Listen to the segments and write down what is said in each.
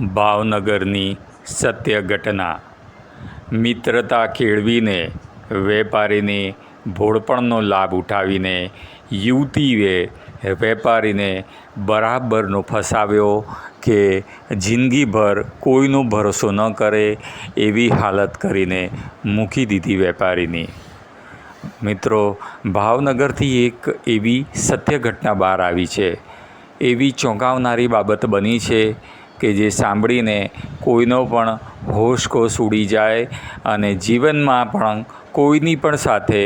ભાવનગરની સત્ય ઘટના મિત્રતા કેળવીને, વેપારીની ભોળપણનો લાભ ઉઠાવીને, યુવતીએ વેપારીને બરાબરનો ફસાવ્યો કે જિંદગીભર કોઈનો ભરોસો ન કરે એવી હાલત કરીને મૂકી દીધી વેપારીની. મિત્રો, ભાવનગરથી એક એવી સત્ય ઘટના બહાર આવી છે. એવી ચોંકાવનારી બાબત બની છે કે જે સાંભળીને કોઈનો પણ હોશકોશ ઉડી જાય અને જીવનમાં પણ કોઈની પણ સાથે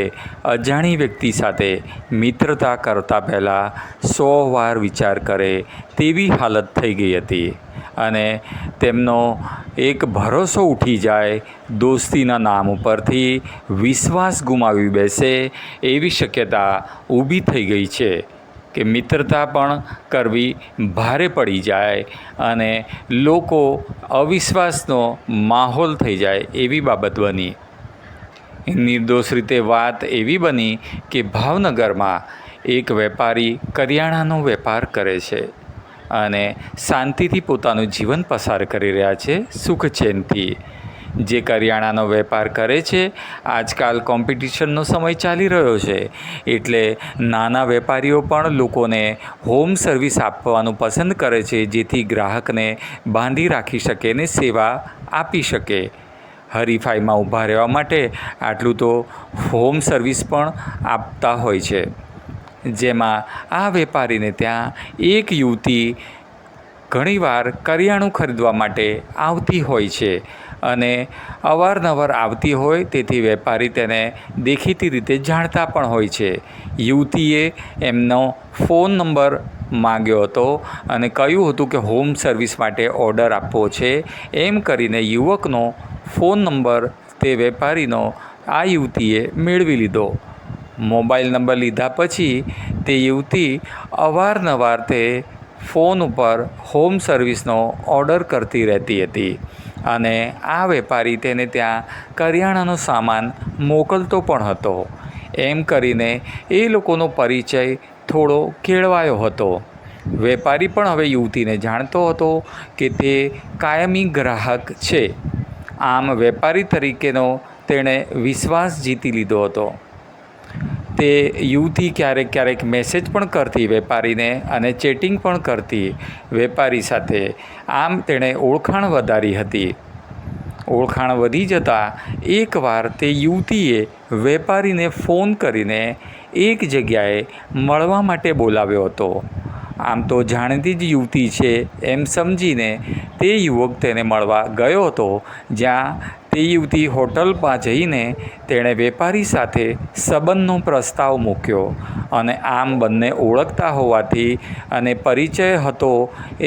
અજાણી વ્યક્તિ સાથે મિત્રતા કરતાં પહેલાં સો વાર વિચાર કરે તેવી હાલત થઈ ગઈ હતી. અને તેમનો એક ભરોસો ઉઠી જાય દોસ્તીના નામ ઉપરથી વિશ્વાસ ગુમાવી બેસે એવી શક્યતા ઊભી થઈ ગઈ છે. કે મિત્રતા પણ કરવી ભારે પડી જાય અને લોકો અવિશ્વાસનો માહોલ થઈ જાય એવી બાબત બની. નિર્દોષ રીતે વાત એવી બની કે ભાવનગરમાં એક વેપારી કરિયાણાનો વેપાર કરે છે અને શાંતિથી પોતાનું જીવન પસાર કરી રહ્યા છે સુખ ચેનથી. જે કરિયાણાનો વેપાર કરે છે, આજકાલ કોમ્પિટિશનનો સમય ચાલી રહ્યો છે. એટલે નાના વેપારીઓ પણ લોકોને હોમ સર્વિસ આપવાનું પસંદ કરે છે, જેથી ગ્રાહકને બાંધી રાખી શકે ને સેવા આપી શકે. હરીફાઈમાં ઊભા રહેવા માટે આટલું તો હોમ સર્વિસ પણ આપતા હોય છે. જેમાં આ વેપારીને ત્યાં એક યુવતી ઘણીવાર કરિયાણું ખરીદવા માટે આવતી હોય છે. અને અવારનવાર આવતી હોય તેથી વેપારી તેને દેખીતી રીતે જાણતા પણ હોય છે. યુવતીએ એમનો ફોન નંબર માગ્યો હતો અને કહ્યું હતું કે હોમ સર્વિસ માટે ઓર્ડર આપવો છે. એમ કરીને યુવકનો ફોન નંબર તે વેપારીનો આ યુવતીએ મેળવી લીધો. મોબાઈલ નંબર લીધા પછી તે યુવતી અવારનવાર તે ફોન ઉપર હોમ સર્વિસનો ઓર્ડર કરતી રહેતી હતી. અને આ વેપારી તેને ત્યાં કરિયાણાનો સામાન મોકલતો પણ હતો. એમ કરીને એ લોકોનો પરિચય થોડો કેળવાયો હતો. વેપારી પણ હવે યુવતીને જાણતો હતો કે તે કાયમી ગ્રાહક છે. આમ વેપારી તરીકેનો તેણે વિશ્વાસ જીતી લીધો હતો. તે યુવતી ક્યારેક ક્યારેક મેસેજ પણ કરતી વેપારીને અને ચેટિંગ પણ કરતી વેપારી સાથે. આમ તેણે ઓળખાણ વધારી હતી. ઓળખાણ વધી જતાં એકવાર તે યુવતીએ વેપારીને ફોન કરીને એક જગ્યાએ મળવા માટે બોલાવ્યો હતો. આમ તો જાણતી જ યુવતી છે એમ સમજીને તે યુવક તેને મળવા ગયો હતો, જ્યાં તે યુવતી હોટલમાં જઈને તેણે વેપારી સાથે સંબંધનો પ્રસ્તાવ મૂક્યો અને આમ બંને ઓળખતા હોવાથી અને પરિચય હતો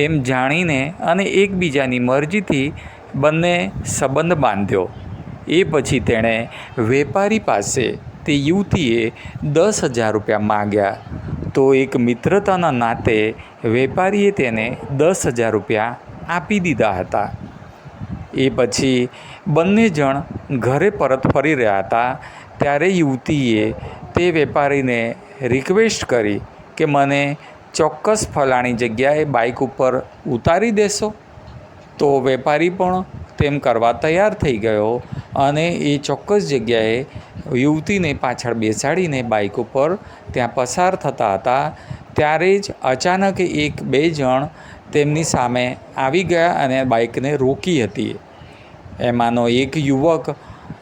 એમ જાણીને અને એકબીજાની મરજીથી બંને સંબંધ બાંધ્યો. એ પછી તેણે વેપારી પાસે તે યુવતીએ દસ હજાર રૂપિયા માગ્યા. તો એક મિત્રતાના નાતે વેપારીએ તેને દસ હજાર રૂપિયા આપી દીધા હતા. એ પછી બંને જણ ઘરે પરત ફરી રહ્યા હતા. ત્યારે યુવતીએ તે વેપારીને રિક્વેસ્ટ કરી કે, મને ચોક્કસ ફલાણી જગ્યાએ બાઇક ઉપર ઉતારી દેશો. તો વેપારી પણ તેમ કરવા તૈયાર થઈ ગયો અને એ ચોક્કસ જગ્યાએ યુવતીને પાછળ બેસાડીને બાઇક ઉપર ત્યાં પસાર થતા હતા. ત્યારે જ અચાનક એક બે જણ તેમની સામે આવી ગયા અને બાઇકને રોકી હતી. એમાંનો એક યુવક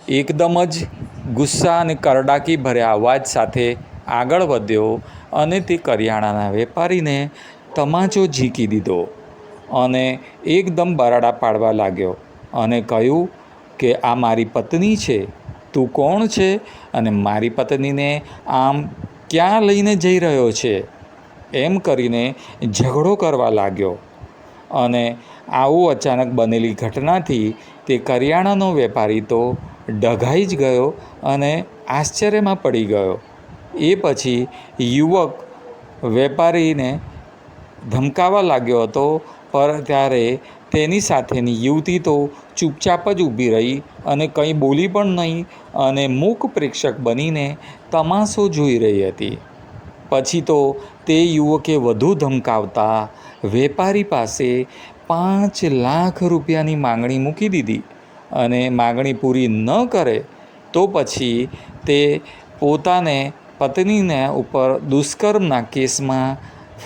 એકદમ જ ગુસ્સા અને કરડાકી ભર્યા અવાજ સાથે આગળ વધ્યો અને તે કરિયાણાના વેપારીને તમાચો ઝીકી દીધો અને એકદમ બરાડા પાડવા લાગ્યો અને કહ્યું કે, આ મારી પત્ની છે, તું કોણ છે અને મારી પત્નીને આમ ક્યાં લઈને જઈ રહ્યો છે? એમ કરીને ઝઘડો કરવા લાગ્યો અને આવું અચાનક બનેલી ઘટનાથી તે કરિયાણાનો વેપારી તો ડઘાઈ જ ગયો અને આશ્ચર્યમાં પડી ગયો. એ પછી યુવક વેપારીને ધમકાવવા લાગ્યો હતો, પર ત્યારે તેની સાથેની યુવતી તો ચૂપચાપ જ ઊભી રહી અને કંઈ બોલી પણ નહીં અને મૂક પ્રેક્ષક બનીને તમાશો જોઈ રહી હતી. પછી તો તે યુવકે વધુ ધમકાવતા વેપારી પાસે પાંચ લાખ રૂપિયાની માંગણી મૂકી દીધી અને માંગણી પૂરી ન કરે તો પછી તે પોતાને પત્નીને ઉપર દુષ્કર્મના કેસમાં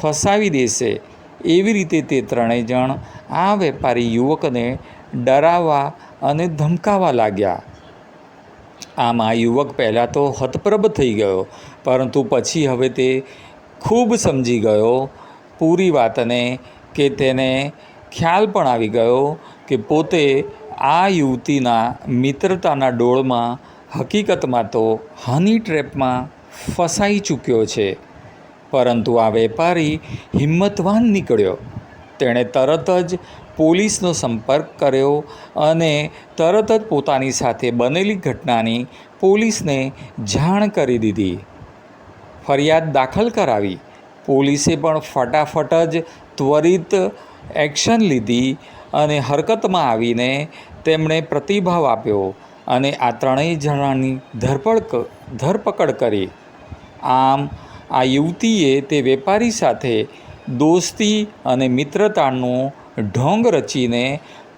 ફસાવી દેશે. એવી રીતે તે ત્રણેય જણ આ વેપારી યુવકને ડરાવવા અને ધમકાવા લાગ્યા. આમ યુવક પહેલાં તો હતપ્રભ થઈ ગયો, પરંતુ પછી હવે તે ખૂબ સમજી ગયો પૂરી વાતને કે તેને ખ્યાલ પણ આવી ગયો કે પોતે આ યુવતીના મિત્રતાના ડોળમાં હકીકતમાં તો હની ટ્રેપમાં ફસાઈ ચૂક્યો છે. પરંતુ આ વેપારી હિંમતવાન નીકળ્યો. તેણે તરત જ પોલીસનો સંપર્ક કર્યો અને તરત જ પોતાની સાથે બનેલી ઘટનાની પોલીસને જાણ કરી દીધી. ફરિયાદ દાખલ કરાવી. પોલીસે પણ ફટાફટ જ ત્વરિત એક્શન લીધી અને હરકતમાં આવીને તેમણે પ્રતિભાવ આપ્યો અને આ ત્રણેય જણાની ધરપડ ધરપકડ કરી. આમ, આ યુવતીએ તે વેપારી સાથે દોસ્તી અને મિત્રતાનું ઢોંગ રચીને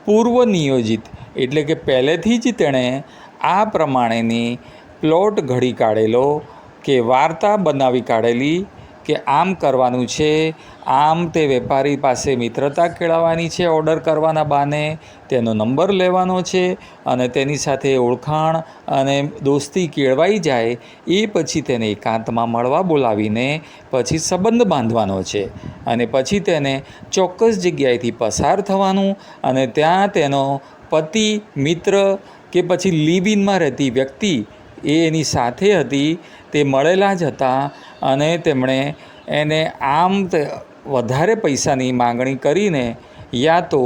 પૂર્વ નિયોજિત, એટલે કે પહેલેથી જ તેણે આ પ્રમાણેની પ્લોટ ઘડી કાઢેલો કે વાર્તા બનાવી કાઢેલી કે આમ કરવાનું છે, આમ તે વેપારી પાસે મિત્રતા કેળવવાની છે ઓર્ડર કરવાના બાને તેનો નંબર લેવાનો છે અને તેની સાથે ઓળખાણ અને દોસ્તી કેળવાઈ જાય, એ પછી તેને એકાંતમાં મળવા બોલાવીને પછી સંબંધ બાંધવાનો છે અને પછી તેને ચોક્કસ જગ્યાએથી પસાર થવાનું અને ત્યાં તેનો પતિ, મિત્ર કે પછી લિવ ઇનમાં રહેતી વ્યક્તિ એ એની સાથે હતી, તે મળેલા જ હતા અને તેમણે એને આમ વધારે પૈસાની માંગણી કરીને યા તો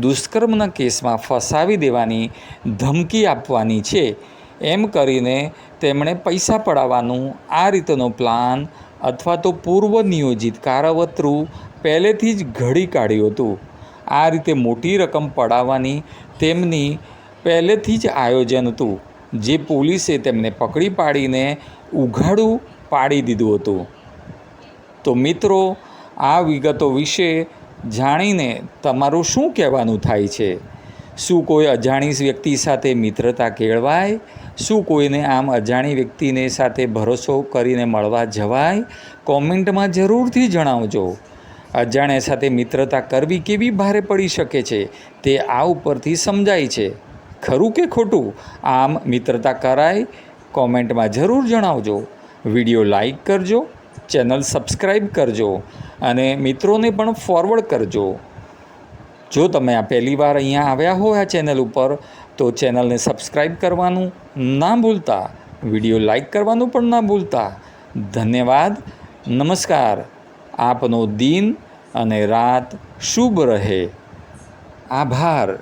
દુષ્કર્મના કેસમાં ફસાવી દેવાની ધમકી આપવાની છે. એમ કરીને તેમણે પૈસા પડાવવાનું આ રીતનો પ્લાન અથવા તો પૂર્વ નિયોજિત કારવતરું પહેલેથી જ ઘડી કાઢ્યું હતું. આ રીતે મોટી રકમ પડાવવાની તેમની પહેલેથી જ આયોજન હતું. જે પોલીસે તેમને પકડી પાડીને ઉઘાડું પાડી દીધું હતું. તો મિત્રો, આ વિગતો વિશે જાણીને તમારું શું કહેવાનું થાય છે? શું કોઈ અજાણી વ્યક્તિ સાથે મિત્રતા કેળવાય? શું કોઈને આમ અજાણી વ્યક્તિને સાથે ભરોસો કરીને મળવા જવાય? કોમેન્ટમાં જરૂરથી જણાવજો. અજાણ્યા સાથે મિત્રતા કરવી કેવી ભારે પડી શકે છે? તે આ ઉપરથી સમજાય છે. ખરું કે ખોટું? આમ મિત્રતા કરાય, કોમેન્ટમાં જરૂર જણાવજો. વીડિયો લાઈક કરજો, ચેનલ સબસ્ક્રાઈબ કરજો અને મિત્રોને પણ ફોરવર્ડ કરજો. જો તમે આ પહેલી વાર અહીંયા આવ્યા હો આ ચેનલ ઉપર, તો ચેનલને સબસ્ક્રાઈબ કરવાનું ના ભૂલતા. વીડિયો લાઈક કરવાનું પણ ના ભૂલતા. ધન્યવાદ, નમસ્કાર. આપનો દિન અને રાત શુભ રહે. આભાર.